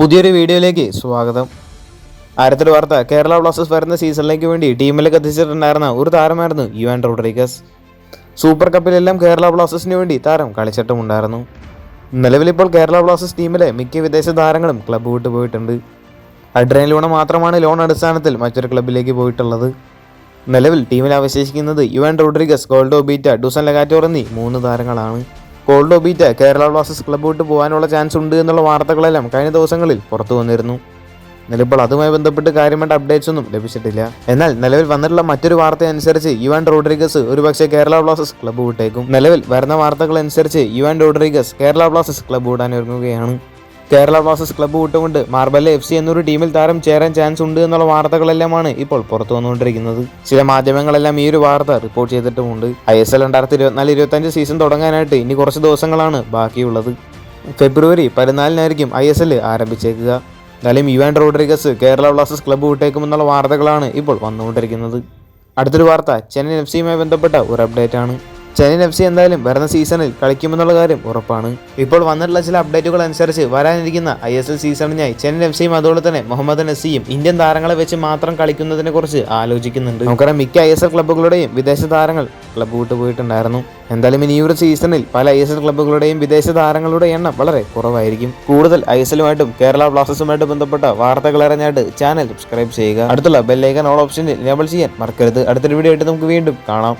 പുതിയൊരു വീഡിയോയിലേക്ക് സ്വാഗതം. ആരത്തിൽ വാർത്ത കേരള ബ്ലാസ്റ്റേഴ്സ് വരുന്ന സീസണിലേക്ക് വേണ്ടി ടീമിലേക്ക് എത്തിച്ചിട്ടുണ്ടായിരുന്ന ഒരു താരമായിരുന്നു യുവാൻ റോഡ്രിഗസ്. സൂപ്പർ കപ്പിലെല്ലാം കേരള ബ്ലാസ്റ്റേഴ്സിന് വേണ്ടി താരം കളിച്ചിട്ടുമുണ്ടായിരുന്നു. നിലവിലിപ്പോൾ കേരള ബ്ലാസ്റ്റേഴ്സ് ടീമിലെ മിക്ക വിദേശ താരങ്ങളും ക്ലബ്ബ് വിട്ടു പോയിട്ടുണ്ട്. അഡ്രൈൻ ലൂണ മാത്രമാണ് ലോൺ അടിസ്ഥാനത്തിൽ മറ്റൊരു ക്ലബിലേക്ക് പോയിട്ടുള്ളത്. നിലവിൽ ടീമിൽ അവശേഷിക്കുന്നത് Juan Rodriguez ഗോൾഡോ beta Dusan Lagator എന്നീ മൂന്ന് താരങ്ങളാണ്. ഗോൾഡോ ഒബീറ്റ കേരള ബ്ലാസ്റ്റേഴ്സ് ക്ലബ്ബോട്ട് പോകാനുള്ള ചാൻസ് ഉണ്ട് എന്നുള്ള വാർത്തകളെല്ലാം കഴിഞ്ഞ ദിവസങ്ങളിൽ പുറത്തു വന്നിരുന്നു. നിലവിൽ അതുമായി ബന്ധപ്പെട്ട് കാര്യമായിട്ട് അപ്ഡേറ്റ്സ് ഒന്നും ലഭിച്ചിട്ടില്ല. എന്നാൽ നിലവിൽ വന്നിട്ടുള്ള മറ്റൊരു വാർത്ത അനുസരിച്ച് യുവാൻ റോഡ്രിഗസ് ഒരുപക്ഷെ കേരള ബ്ലാസ്റ്റേഴ്സ് ക്ലബ്ബ് വിട്ടേക്കും. നിലവിൽ വരുന്ന വാർത്തകൾ അനുസരിച്ച് Juan Rodriguez Kerala Blasters club വിടാൻ ഒരുങ്ങുകയാണ്. കേരള ബ്ലാസ്റ്റേഴ്സ് ക്ലബ്ബ് വിട്ടുകൊണ്ട് മാർബല്ല എഫ് സി എന്നൊരു ടീമിൽ താരം ചേരാൻ ചാൻസ് ഉണ്ട് എന്നുള്ള വാർത്തകളെല്ലാമാണ് ഇപ്പോൾ പുറത്തു വന്നുകൊണ്ടിരിക്കുന്നത്. ചില മാധ്യമങ്ങളെല്ലാം ഈ ഒരു വാർത്ത റിപ്പോർട്ട് ചെയ്തിട്ടുമുണ്ട്. ഐ എസ് എൽ രണ്ടായിരത്തി ഇരുപത്തിനാല് ഇരുപത്തഞ്ച് സീസൺ തുടങ്ങാനായിട്ട് ഇനി കുറച്ച് ദിവസങ്ങളാണ് ബാക്കിയുള്ളത്. ഫെബ്രുവരി പതിനാലിനായിരിക്കും ഐ എസ് എൽ ആരംഭിച്ചേക്കുക. എന്നാലും Juan Rodriguez Kerala Blasters club വിട്ടേക്കുമെന്നുള്ള വാർത്തകളാണ് ഇപ്പോൾ വന്നുകൊണ്ടിരിക്കുന്നത്. അടുത്തൊരു വാർത്ത ചെന്നൈ എഫ് സിയുമായി ബന്ധപ്പെട്ട ഒരു അപ്ഡേറ്റ് ആണ്. ചെന്നൈ എഫ് സി എന്തായാലും വരുന്ന സീസണിൽ കളിക്കുമെന്നുള്ള കാര്യം ഉറപ്പാണ്. ഇപ്പോൾ വന്നിട്ടുള്ള ചില അപ്ഡേറ്റുകൾ അനുസരിച്ച് വരാനിരിക്കുന്ന ഐ എസ് എൽ സീസണിനായി ചെന്നൈ എഫ് സിയും അതുപോലെ തന്നെ മുഹമ്മദ് നസിയും ഇന്ത്യൻ താരങ്ങളെ വെച്ച് മാത്രം കളിക്കുന്നതിനെ കുറിച്ച് ആലോചിക്കുന്നുണ്ട്. നമുക്കറിയാം മിക്ക ഐ എസ് എൽ ക്ലബ്ബുകളുടെയും വിദേശ താരങ്ങൾ ക്ലബ്ബ് വിട്ടു പോയിട്ടുണ്ടായിരുന്നു. എന്തായാലും ഇനി ഈ ഒരു സീസണിൽ പല ഐ എസ് എൽ ക്ലബ്ബുകളുടെയും വിദേശ താരങ്ങളുടെ എണ്ണം വളരെ കുറവായിരിക്കും. കൂടുതൽ ഐ എസ് എല്ലുമായിട്ടും കേരള ബ്ലാസ്റ്റേഴ്സുമായിട്ട് ബന്ധപ്പെട്ട വാർത്തകൾ അറിഞ്ഞായിട്ട് ചാനൽ സബ്സ്ക്രൈബ് ചെയ്യുക. അടുത്തുള്ള ബെല്ലൈക്കൻ ഓൾ ഓപ്ഷനിൽ എനേബിൾ ചെയ്യാൻ മറക്കരുത്. അടുത്തൊരു വീഡിയോ ആയിട്ട് നമുക്ക് വീണ്ടും കാണാം.